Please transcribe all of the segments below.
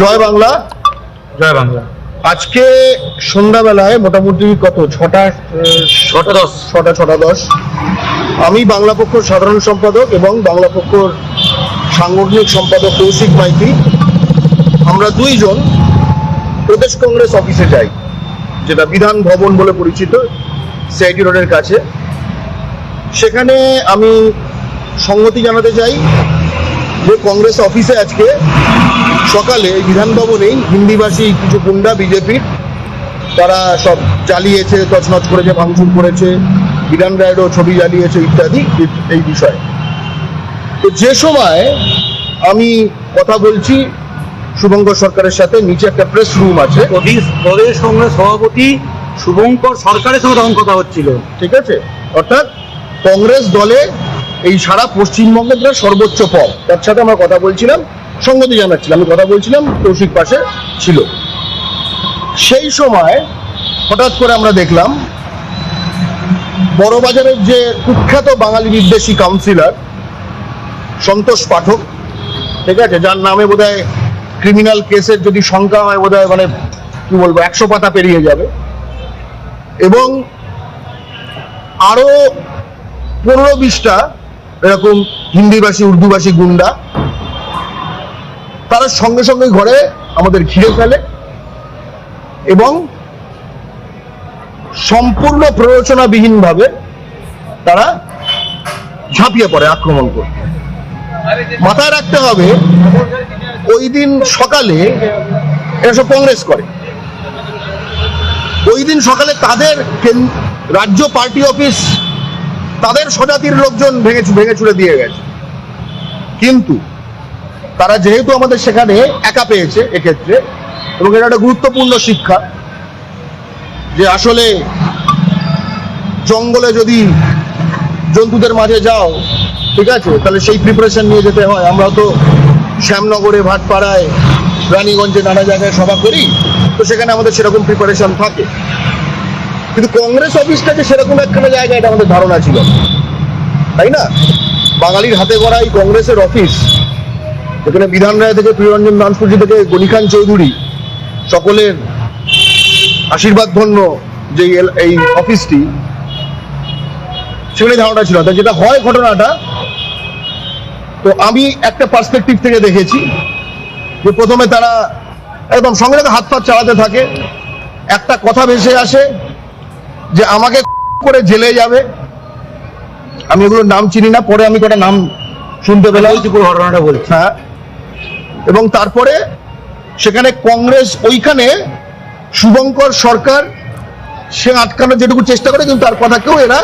জয় বাংলা। জয় বাংলা। আজকে সন্ধ্যাবেলায় মোটামুটি কত? ছটা ছটা দশ। ছটা ছটা দশ। আমি বাংলা পক্ষর সাধারণ সম্পাদক এবং বাংলা পক্ষর সাংগঠনিক সম্পাদক কৌশিক মাইতি। আমরা দুইজন প্রদেশ কংগ্রেস অফিসে যাই যেটা বিধান ভবন বলে পরিচিত সিআইটি রোডের কাছে। সেখানে আমি সংগতি জানাতে চাই যে কংগ্রেস অফিসে আজকে সকালে বিধান ভবনেই হিন্দিভাষী কিছু গুন্ডা বিজেপির তারা সব জ্বালিয়েছে তছনছ করেছে ভাঙচুর করেছে বিধান রায়েরও ছবি জ্বালিয়েছে ইত্যাদি এই- বিষয়ে। তো যে সময় আমি কথা বলছি শুভঙ্কর সরকারের সাথে নিচে একটা প্রেস রুম আছে। প্রদেশ প্রদেশ কংগ্রেস সভাপতি শুভঙ্কর সরকারের সঙ্গে তখন কথা হচ্ছিল। ঠিক আছে? অর্থাৎ কংগ্রেস দলে এই সারা পশ্চিমবঙ্গের সর্বোচ্চ পদ। তার সাথে আমরা কথা বলছিলাম। সঙ্গতি জানাচ্ছিলাম, আমি কথা বলছিলাম কৌশিক পাশে ছিল। সেই সময় হঠাৎ করে আমরা দেখলাম, বড়বাজারের যে কুখ্যাত বাঙালি বিদ্বেষী কাউন্সিলর সন্তোষ পাঠক, ঠিক আছে, যার নামে বোধহয় ক্রিমিনাল কেসের যদি সংখ্যা হয়, বোধহয় মানে কি বলব, একশো পাতা পেরিয়ে যাবে। এবং আরও পনেরো বিশটা এরকম হিন্দিভাষী, উর্দুভাষী গুন্ডা তারা সঙ্গে সঙ্গে ঘরে আমাদের ঘিরে ফেলে এবং সম্পূর্ণ প্ররোচনাবিহীন ভাবে তারা ঝাঁপিয়ে পড়ে, আক্রমণ করে মাথায় রাখতে হবে, ওই দিন সকালে এরা সব কংগ্রেস করে। ওই দিন সকালে তাদের রাজ্য পার্টি অফিস তাদের স্বজাতির লোকজন ভেঙে ভেঙে চুড়ে দিয়ে গেছে। কিন্তু তারা যেহেতু আমাদের সেখানে একা পেয়েছে এক্ষেত্রে, এবং এটা একটা গুরুত্বপূর্ণ শিক্ষা যে আসলে জঙ্গলে যদি জন্তুদের মাঝে যাও, ঠিক আছে, তাহলে সেই প্রিপারেশন নিয়ে যেতে হয়। আমরা তো শ্যামনগরে, ভাটপাড়ায়, রানীগঞ্জে নানা জায়গায় সভা করি, তো সেখানে আমাদের সেরকম প্রিপারেশন থাকে। কিন্তু কংগ্রেস অফিসটাকে সেরকম একখানা জায়গা, এটা আমাদের ধারণা ছিল তাই না? বাঙালির হাতে গড়া এই কংগ্রেসের অফিস এখানে বিধান রায় থেকে প্রিয়রঞ্জন দানসপুরজি থেকে গণিখান চৌধুরী সকলের আশীর্বাদ ধন্য যে এই অফিসটি সেখানে ধারণা ছিল। না। তা যেটা হয় ঘটনাটা তো আমি একটা পার্সপেক্টিভ থেকে দেখেছি যে প্রথমে তারা একদম সঙ্গে সঙ্গে হাত পাত চালাতে থাকে একটা কথা ভেসে আসে যে আমাকে করে জেলে যাবে। আমি এগুলোর নাম চিনি না পরে আমি কটা নাম শুনতে পেলাম। ঘটনাটা বলছি। হ্যাঁ। এবং তারপরে সেখানে কংগ্রেস ওইখানে শুভঙ্কর সরকার সে আটকানোর যেটুকু চেষ্টা করে কিন্তু তার কথা কেউ এরা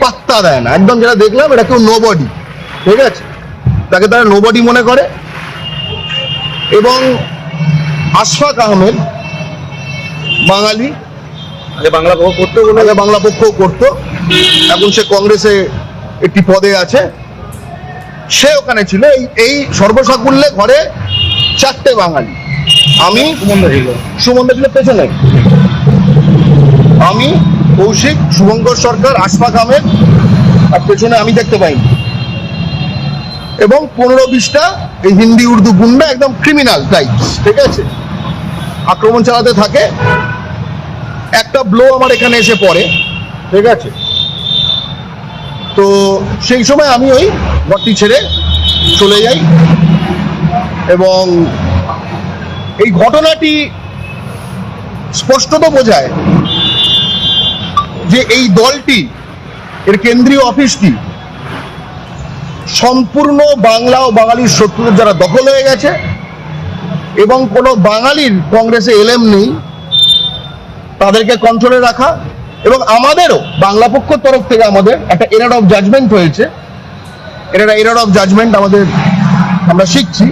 পাত্তা দেয় না। একদম যেটা দেখলাম এটা কেউ নোবডি ঠিক আছে? তাকে তারা নোবডি মনে করে। এবং আশফাক আহমেদ বাঙালি বাংলা পক্ষ করতে বাংলা? পক্ষও করতো। এখন সে কংগ্রেসে একটি পদে আছে। সে ওখানে ছিল এই এই সর্বসাকুল্যে ঘরে চারটে বাঙালি। আমি সুমন্দ ছিল। পেছনে। আমি কৌশিক শুভঙ্কর সরকার আশফাক আহমেদ আর পেছনে আমি দেখতে পাইনি। এবং পনেরো বিশটা এই হিন্দি উর্দু গুন্ডা একদম ক্রিমিনাল টাইপস ঠিক আছে? আক্রমণ চালাতে থাকে। একটা ব্লো আমার এখানে এসে পড়ে ঠিক আছে? তো সেই সময় আমি ওই ঘরটি ছেড়ে চলে যাই। এবং এই ঘটনাটি স্পষ্টত বোঝায় যে এই দলটি, এর কেন্দ্রীয় অফিসটি সম্পূর্ণ বাংলা ও বাঙালির শত্রুদের যারা দখল হয়ে গেছে এবং কোনো বাঙালির কংগ্রেসে এলএম নেই, তাদেরকে কন্ট্রোলে রাখা এবং আমাদেরও বাংলা পক্ষর তরফ থেকে আমাদের একটা এরার অফ জাজমেন্ট হয়েছে। এটা একটা এরার অফ জাজমেন্ট আমাদের আমরা শিখছি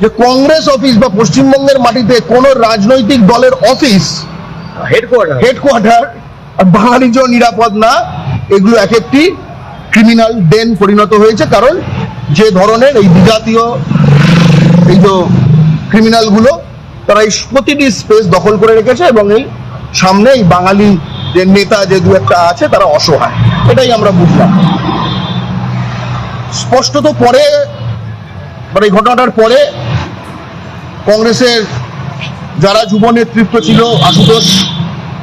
যে কংগ্রেস অফিস বা পশ্চিমবঙ্গের মাটিতে কোন রাজনৈতিক দলের অফিস হেডকোয়ার্টার হেডকোয়ার্টার বাঙালির জন্য নিরাপদ না এগুলো এক একটি ক্রিমিনাল ডেন পরিণত হয়েছে। কারণ যে ধরনের এই বিজাতীয় এই যে ক্রিমিনালগুলো তারা এই প্রতিটি স্পেস দখল করে রেখেছে এবং এই সামনে এই বাঙালি যে নেতা যে দু একটা আছে তারা অসহায়। এটাই আমরা বুঝলাম। স্পষ্টত পরে মানে এই ঘটনাটার পরে কংগ্রেসের যারা যুব নেতৃত্ব ছিল, আশুতোষ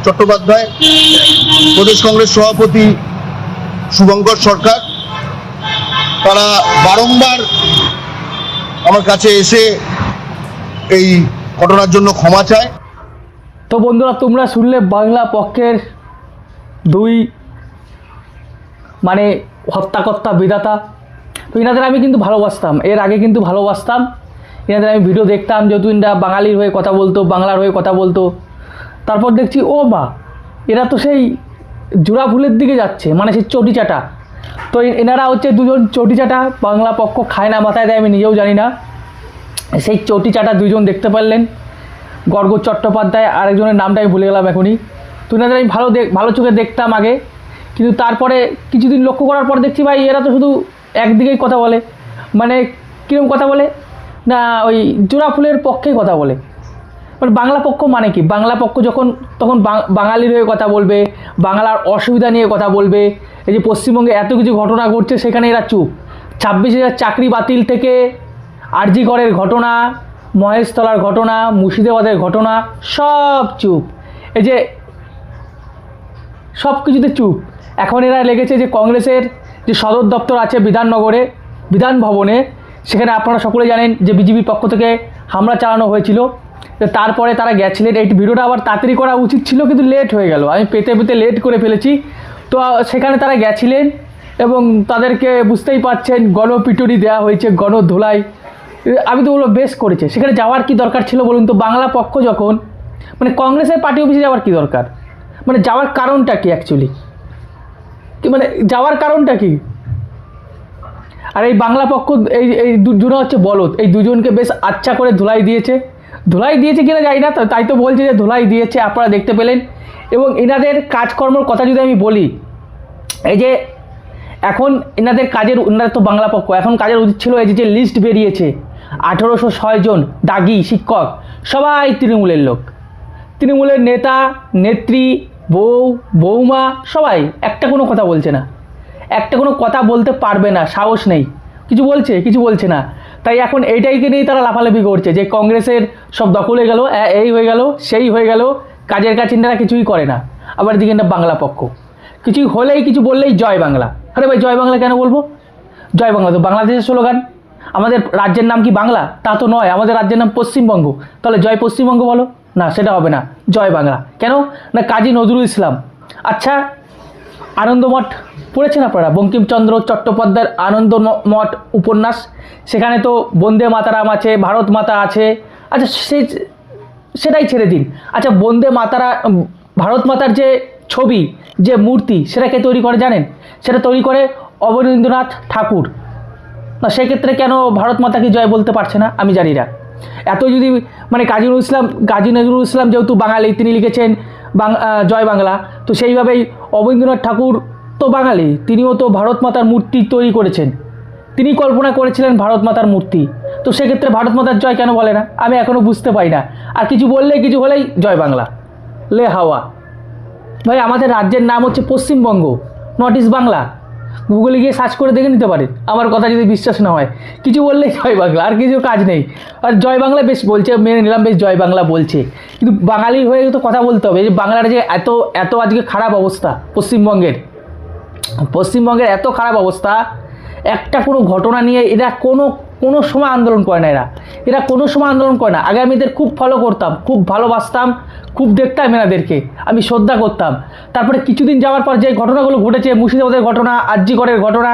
চট্টোপাধ্যায়, প্রদেশ কংগ্রেস সভাপতি শুভঙ্কর সরকার, তারা বারংবার আমার কাছে এসে এই ঘটনার জন্য ক্ষমা চায়। তো বন্ধুরা, তোমরা শুনলে বাংলা পক্ষের দুই মানে হত্যাকর্তা বিধাতা। তো এনাদের আমি কিন্তু ভালোবাসতাম। এর আগে কিন্তু ভালোবাসতাম। এনাদের আমি ভিডিও দেখতাম যেহেতু এনারা বাঙালির হয়ে কথা বলতো, বাংলার হয়ে কথা বলতো। তারপর দেখছি, ও মা, এরা তো সেই জোড়া ফুলের দিকে যাচ্ছে মানে সেই চটি চাটা। তো এনারা হচ্ছে দুজন চটি চাটা বাংলা পক্ষ খায় না, মাথায় দেয়, আমি নিজেও জানি না। সেই চটি চাটা দুজন দেখতে পারলেন। গর্গ চট্টোপাধ্যায় আরেকজনের নামটা আমি ভুলে গেলাম এখনই। তো এনাদের আমি ভালো দেখ ভালো চোখে দেখতাম আগে। কিন্তু তারপরে কিছুদিন লক্ষ্য করার পর দেখছি, ভাই, এরা তো শুধু একদিকেই কথা বলে। মানে কীরকম কথা বলে? না, ওই জোড়া ফুলের পক্ষেই কথা বলে। মানে বাংলা পক্ষ মানে কি? বাংলা পক্ষ যখন, তখন বাঙালির হয়ে কথা বলবে, বাংলার অসুবিধা নিয়ে কথা বলবে, এই যে পশ্চিমবঙ্গে এত কিছু ঘটনা ঘটছে, সেখানে এরা চুপ। ছাব্বিশ হাজার চাকরি বাতিল থেকে আরজিকরের ঘটনা, মহেশতলার ঘটনা, মুর্শিদাবাদের ঘটনা, সব চুপ। এই যে সব কিছুতে চুপ। এখন এরা লেগেছে যে কংগ্রেসের যে সদর দপ্তর আছে বিধাননগরে, বিধান ভবনে, সেখানে আপনারা সকলে জানেন যে বিজেপির পক্ষ থেকে হামলা চালানো হয়েছিল। তারপরে তারা গেছিলেন। এই ভিডিওটা আবার তাড়াতাড়ি করা উচিত ছিল, কিন্তু লেট হয়ে গেল। আমি পেতে পেতে লেট করে ফেলেছি। তো সেখানে তারা গেছিলেন এবং তাদেরকে বুঝতেই পারছেন গণপিটুরি দেওয়া হয়েছে, গণধোলাই। আমি তো বলব বেশ করেছে। সেখানে যাওয়ার কি দরকার ছিল বলুন তো? বাংলা পক্ষ যখন মানে কংগ্রেসের পার্টি অফিসে যাওয়ার কি দরকার? মানে যাওয়ার কারণটা কি অ্যাকচুয়ালি মানে যাওয়ার কারণটা কি? আর এই বাংলা পক্ষ এই এই দুজন হচ্ছে বলদ। এই দুজনকে বেশ আচ্ছা করে ধুলাই দিয়েছে। ধুলাই দিয়েছে কিনা জানি না তাই তো বলছে যে ধুলাই দিয়েছে, আপনারা দেখতে পেলেন। এবং এনাদের কাজকর্মর কথা যদি আমি বলি, এই যে এখন এনাদের কাজের এনাদের তো বাংলা পক্ষ, এখন কাজের উচিত ছিল এই যে যে লিস্ট বেরিয়েছে, আঠেরোশো ছয় জন দাগি শিক্ষক, সবাই তৃণমূলের লোক। তৃণমূলের নেতা, নেত্রী বউ বৌমা সবাই, একটা কোনো কথা বলছে না। একটা কোনো কথা বলতে পারবে না, সাহস নেই। কিছু বলছে কিছু বলছে না। তাই এখন এইটাইকে নিয়েই তারা লাফালাফি করছে যে কংগ্রেসের সব দখলে গেল, এ- এই হয়ে গেল, সেই হয়ে গেল, কাজের কাজ ইনারা কিছুই করে না। আবার দিকে না বাংলা পক্ষ। কিছুই হলেই, কিছু বললেই জয় বাংলা। আরে ভাই, জয় বাংলা কেন বলব? জয় বাংলা তো বাংলাদেশের স্লোগান। আমাদের রাজ্যের নাম কি বাংলা? তা তো নয়, আমাদের রাজ্যের নাম পশ্চিমবঙ্গ। তাহলে জয় পশ্চিমবঙ্গ বলো। না, সেটা হবে না। জয় বাংলা। কেন? না, কাজী নজরুল ইসলাম। আচ্ছা আনন্দমঠ পড়েছেন আপনারা? বঙ্কিমচন্দ্র চট্টোপাধ্যায়ের আনন্দ মঠ উপন্যাস। সেখানে তো বন্দে মাতারাম আছে, ভারত মাতা আছে। আচ্ছা সেই সেটাই ছেড়ে দিন। আচ্ছা বন্দে মাতারা, ভারত মাতার যে ছবি, যে মূর্তি সেটা কে তৈরি করে জানেন? সেটা তৈরি করে অবনীন্দ্রনাথ ঠাকুর। না, সেক্ষেত্রে কেন ভারত মাতাকে জয় বলতে পারছে না? আমি জানি না। এত যদি মানে কাজী নজরুল ইসলাম, কাজী নজরুল ইসলাম যেহেতু বাঙালি, তিনি লিখেছেন জয় বাংলা, তো সেইভাবেই অবনীন্দ্রনাথ ঠাকুর তো বাঙালি, তিনিও তো ভারত মাতার মূর্তি তৈরি করেছেন। তিনি কল্পনা করেছিলেন ভারত মাতার মূর্তি। তো সেক্ষেত্রে ভারত মাতার জয় কেন বলে না? আমি এখনও বুঝতে পারি না। আর কিছু বললেই কিছু হলেই জয় বাংলা। লে হাওয়া। ভাই, আমাদের রাজ্যের নাম হচ্ছে পশ্চিমবঙ্গ নর্থ ইস্ট বাংলা। গুগলে গিয়ে সার্চ করে দেখে নিতে পারেন আমার কথা যদি বিশ্বাস না হয়। কিছু বললেই জয় বাংলা, আর কিছু কাজ নেই। আর জয় বাংলা বেশ বলছে, মেনে নিলাম, বেশ জয় বাংলা বলছে। কিন্তু বাঙালির হয়ে তো কথা বলতে হবে। যে বাংলার যে এত এত আজকে খারাপ অবস্থা পশ্চিমবঙ্গের পশ্চিমবঙ্গের এত খারাপ অবস্থা, একটা কোনো ঘটনা নিয়ে এরা কোনো কোনো সময় আন্দোলন করে না এরা। এরা কোনো সময় আন্দোলন করে না। আগে আমি এদের খুব ফলো করতাম, খুব ভালোবাসতাম, খুব দেখতাম এনাদেরকে। আমি শ্রদ্ধা করতাম। তারপরে কিছুদিন যাওয়ার পর যে ঘটনাগুলো ঘটেছে, মুর্শিদাবাদের ঘটনা আরজিগড়ের ঘটনা,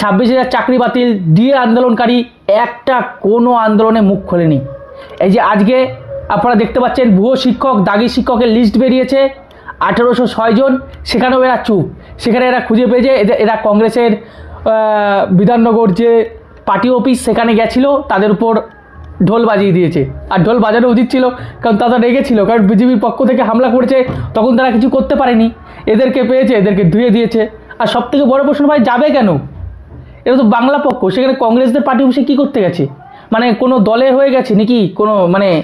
ছাব্বিশ হাজার চাকরি বাতিল, দিয়ে আন্দোলনকারী একটা কোনো আন্দোলনে মুখ খোলেনি। এই যে আজকে আপনারা দেখতে পাচ্ছেন, ভুয়ো শিক্ষক, দাগি শিক্ষকের লিস্ট বেরিয়েছে। আঠেরোশো ছয় জন, সেখানেও এরা চুপ। সেখানে এরা খুঁজে পেয়েছে এরা কংগ্রেসের বিধাননগর যে পার্টি অফিস সেখানে গেছিল, তাদের উপর ঢোল বাজিয়ে দিয়েছে। আর ঢোল বাজানো উচিত ছিল, কারণ তারা রেগেছিল কারণ বিজেপির পক্ষ থেকে হামলা করেছে, তখন তারা কিছু করতে পারেনি। এদেরকে পেয়েছে, এদেরকে ধুয়ে দিয়েছে। আর সব থেকে বড় প্রশ্ন, ভাই, যাবে কেন? এটা তো বাংলা পক্ষ, সেখানে কংগ্রেসদের পার্টি অফিসে কী করতে গেছে? মানে কোনো দলের হয়ে গেছে নাকি? কোনো মানে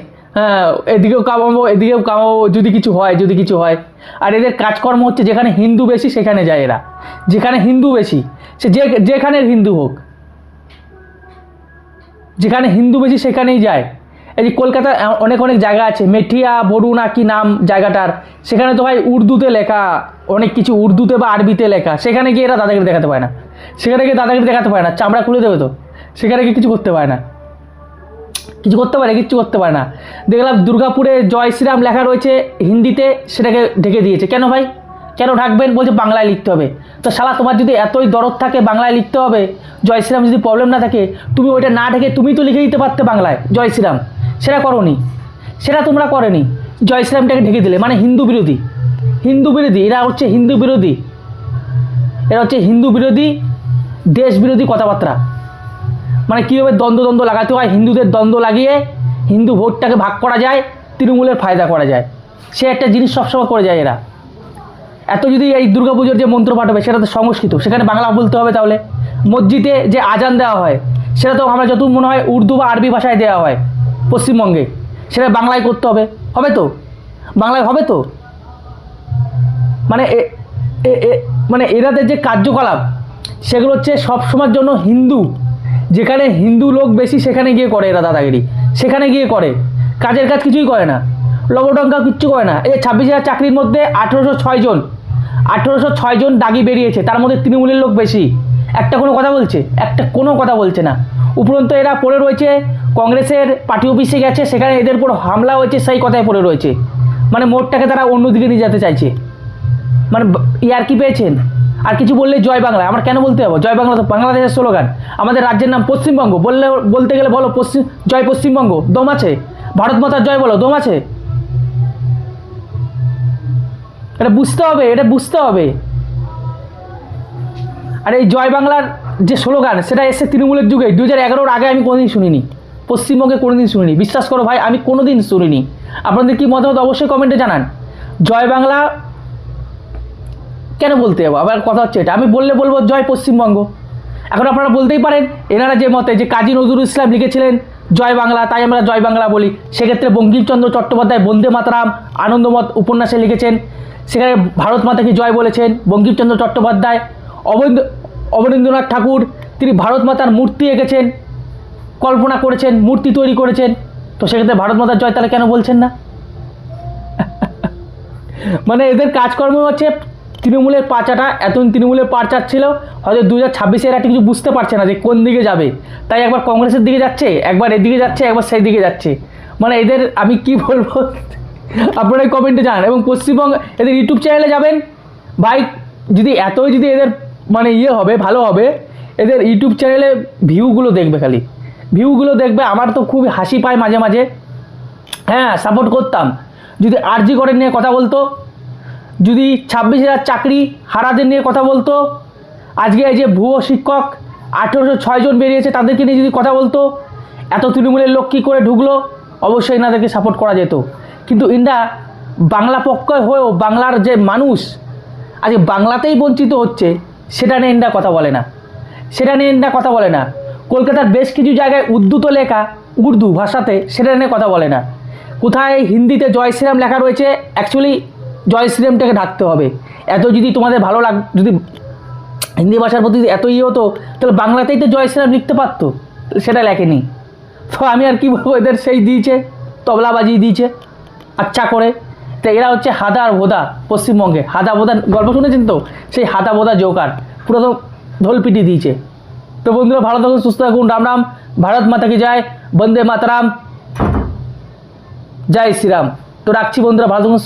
এদিকেও কামাবো এদিকেও কামাবো, যদি কিছু হয়, যদি কিছু হয়। আর এদের কাজকর্ম হচ্ছে যেখানে হিন্দু বেশি, সেখানে যায় এরা। যেখানে হিন্দু বেশি, সে যে, যেখানের হিন্দু হোক। যেখানে হিন্দু বেশি সেখানেই যায়। এই যে কলকাতায় অনেক অনেক জায়গা আছে, মেঠিয়া বরুণা কি নাম জায়গাটার, সেখানে তো ভাই উর্দুতে লেখা, অনেক কিছু উর্দুতে বা আরবিতে লেখা, সেখানে গিয়ে এরা দাদাগিরি দেখাতে পারে না। সেখানে গিয়ে দাদাগিরি দেখাতে পারে না, চামড়া খুলে দেবে তো, সেখানে গিয়ে কিছু করতে পারে না। কিছু করতে পারে, কিচ্ছু করতে পারে না। দেখলাম দুর্গাপুরে জয় শ্রীরাম লেখা রয়েছে হিন্দিতে, সেটাকে ঢেকে দিয়েছে। কেন ভাই? কেন ঢাকবেন? বলছে বাংলায় লিখতে হবে। তো শালা, তোমার যদি এতই দরদ থাকে, বাংলায় লিখতে হবে, জয় শ্রীরাম যদি প্রবলেম না থাকে, তুমি ওইটা না ঢেকে তুমি তো লিখে দিতে পারতে বাংলায়, জয় শ্রীরাম। সেটা করনি। সেটা তোমরা করেনি। জয় শ্রীরামটাকে ঢেকে দিলে মানে হিন্দু বিরোধী। হিন্দু বিরোধী, এরা হচ্ছে হিন্দু বিরোধী। এরা হচ্ছে হিন্দু বিরোধী, দেশ বিরোধী কথাবার্তা। মানে কীভাবে দ্বন্দ্ব দ্বন্দ্ব লাগাতে হয়, হিন্দুদের দ্বন্দ্ব লাগিয়ে হিন্দু ভোটটাকে ভাগ করা যায়, তৃণমূলের ফায়দা করা যায়। সে একটা জিনিস সবসময় করে যায় এরা। এত যদি এই দুর্গাপুজোর যে মন্ত্র পাঠ হবে, সেটা তো সংস্কৃত। সেখানে বাংলা বলতে হবে তাহলে। মসজিদে যে আজান দেওয়া হয় সেটা তো আমরা যত মনে হয় উর্দু বা আরবি ভাষায় দেওয়া হয় পশ্চিমবঙ্গে। সেটা বাংলায় করতে হবে। হবে তো? বাংলায় হবে তো? মানে মানে এরাদের যে কার্যকলাপ, সেগুলো হচ্ছে সবসময়ের জন্য হিন্দু। যেখানে হিন্দু লোক বেশি, সেখানে গিয়ে করে এরা দাদাগিরি। সেখানে গিয়ে করে। কাজের কাজ কিছুই করে না। লবডঙ্কা কিচ্ছু করে না। এই ছাব্বিশ হাজার চাকরির মধ্যে আঠেরোশো ছয় জন আঠেরোশো ছয় জন দাগি বেরিয়েছে, তার মধ্যে তৃণমূলের লোক বেশি। একটা কোনো কথা বলছে? একটা কোনো কথা বলছে না। উপরন্ত এরা পড়ে রয়েছে, কংগ্রেসের পার্টি অফিসে গেছে, সেখানে এদের উপর হামলা হয়েছে, সেই কথায় পড়ে রয়েছে। মানে মোটটাকে তারা অন্যদিকে নিয়ে যেতে চাইছে। মানে ইয়ার কি পেয়েছেন? আর কিছু বললে জয় বাংলা। আমার কেন বলতে হবে জয় বাংলা তো বাংলাদেশের স্লোগান। আমাদের রাজ্যের নাম পশ্চিমবঙ্গ। বললে, বলতে গেলে বলো পশ্চিম জয় পশ্চিমবঙ্গ। দম আছে। ভারত মাতার জয় বলো, দম আছে। এটা বুঝতে হবে, এটা বুঝতে হবে। আর এই জয় বাংলার যে স্লোগান, সেটা এসে তৃণমূলের যুগে। দু হাজার এগারোর আগে আমি কোনোদিন শুনিনি। পশ্চিমবঙ্গে কোনোদিন শুনিনি। বিশ্বাস করো ভাই, আমি কোনোদিন শুনিনি। আপনাদের কি মতামত অবশ্যই কমেন্টে জানান। জয় বাংলা কেন বলতে যাব? আবার কথা হচ্ছে এটা। আমি বললে বলব, জয় পশ্চিমবঙ্গ। এখন আপনারা বলতেই পারেন, এনারা যে মতে, যে কাজী নজরুল ইসলাম লিখেছিলেন জয় বাংলা, তাই আমরা জয় বাংলা বলি। সেক্ষেত্রে বঙ্কিমচন্দ্র চট্টোপাধ্যায় বন্দে মাতরাম আনন্দমত উপন্যাসে লিখেছেন। সেখানে ভারত মাতাকে জয় বলেছেন? বঙ্কিমচন্দ্র চট্টোপাধ্যায়, অবনীন্দ্র, অবনীন্দ্রনাথ ঠাকুর, তিনি ভারত মাতার মূর্তি এঁকেছেন, কল্পনা করেছেন, মূর্তি তৈরি করেছেন। তো সেক্ষেত্রে ভারত মাতার জয় তাহলে কেন বলছেন না? মানে এদের কাজকর্ম হচ্ছে তৃণমূলের পাচাটা, এতদিন তৃণমূলের পাচার ছিল হয়তো দু হাজার ছাব্বিশে এরা কিছু বুঝতে পারছে না যে কোন দিকে যাবে। তাই একবার কংগ্রেসের দিকে যাচ্ছে, একবার এদিকে যাচ্ছে, একবার সেই দিকে যাচ্ছে। মানে এদের, আমি কি বলব? আপনারাই কমেন্টে জানান। এবং পশ্চিমবঙ্গ, এদের ইউটিউব চ্যানেলে যাবেন। ভাই, যদি এতই যদি এদের মানে ইয়ে হবে, ভালো হবে, এদের ইউটিউব চ্যানেলে ভিউগুলো দেখবে খালি। ভিউগুলো দেখবে, আমার তো খুব হাসি পায় মাঝে মাঝে। হ্যাঁ সাপোর্ট করতাম। যদি আরজি করে নিয়ে কথা বলতো যদি ছাব্বিশ হাজার চাকরি হারাদের নিয়ে কথা বলতো, আজকে এই যে ভুয়ো শিক্ষক, আঠেরোশো ছয় জন বেরিয়েছে তাদেরকে নিয়ে যদি কথা বলতো, এত তৃণমূলের লোক কী করে ঢুকলো? অবশ্যই এনাদেরকে সাপোর্ট করা যেত। কিন্তু ইন্ডা বাংলা পক্ষ হয়েও বাংলার যে মানুষ, আজকে বাংলাতেই বঞ্চিত হচ্ছে, সেটা নিয়ে ইন্ডা কথা বলে না। সেটা নিয়ে ইন্ডা কথা বলে না। কলকাতার বেশ কিছু জায়গায় উর্দুত লেখা, উর্দু ভাষাতে সেটা নিয়ে কথা বলে না। কোথায় হিন্দিতে জয় শ্রীরাম লেখা রয়েছে অ্যাকচুয়ালি জয় শ্রীরামটাকে ঢাকতে হবে। এত যদি তোমাদের ভালো লাগ, যদি হিন্দি ভাষার প্রতি এত ইয়ে হতো, তাহলে বাংলাতেই তো জয় শ্রীরাম লিখতে পারতো। সেটা লেখেনি। তো আমি আর কি বলব, এদের সেই দিয়েছে তবলা বাজিয়ে দিয়েছে আচ্ছা করে। তো এরা হচ্ছে হাদা আর ভোদা পশ্চিমবঙ্গে। হাদা ভোদা গল্প শুনেছেন তো? সেই হাদা ভোদা জোকার। পুরো তো ঢোল পিটি দিয়েছে। তো বন্ধুরা, ভালো থাকুন, সুস্থ থাকুন। রাম রাম। ভারত মাতা কি যায় বন্দে মাতারাম। জয় শ্রীরাম। তো রাখছি বন্ধুরা, ভালো থাকুন